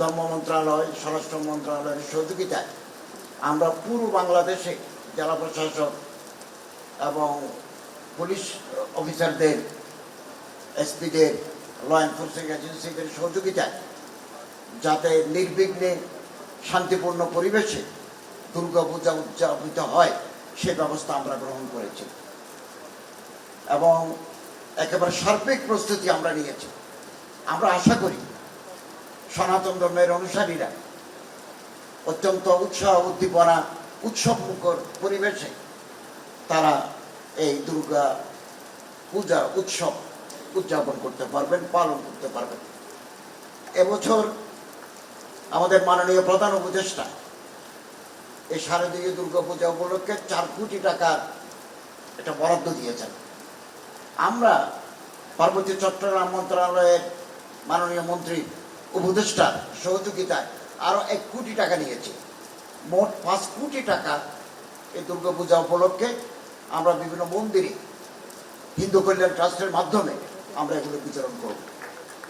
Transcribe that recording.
ধর্ম মন্ত্রণালয়, স্বরাষ্ট্র মন্ত্রণালয়ের সহযোগিতায় আমরা পুরো বাংলাদেশে জেলা প্রশাসক এবং পুলিশ অফিসারদের, এসপিদের ল এনফোর্সিং এজেন্সিদের সহযোগিতায় যাতে নির্বিঘ্নে শান্তিপূর্ণ পরিবেশে দুর্গাপূজা উদযাপিত হয়, সে ব্যবস্থা আমরা গ্রহণ করেছি। এবং একেবারে সার্বিক প্রস্তুতি আমরা নিয়েছি। আমরা আশা করি সনাতন ধর্মের অনুসারীরা। অত্যন্ত উৎসাহ, উদ্দীপনা উৎসব মুখর পরিবেশে তারা এই দুর্গা পূজা, উৎসব উদযাপন করতে পারবেন, পালন করতে পারবেন। এবছর আমাদের মাননীয় প্রধান উপদেষ্টা এই শারদীয় দুর্গা পূজা উপলক্ষে চার কোটি টাকার একটা বরাদ্দ দিয়েছেন। আমরা পার্বতী চট্টগ্রাম মন্ত্রণালয়ের মাননীয় মন্ত্রী উপদেষ্টার সহযোগিতায় আরও এক কোটি টাকা নিয়েছে। মোট পাঁচ কোটি টাকা এই দুর্গাপূজা উপলক্ষে আমরা বিভিন্ন মন্দিরে হিন্দু কল্যাণ ট্রাস্টের মাধ্যমে আমরা এগুলো বিচরণ করব।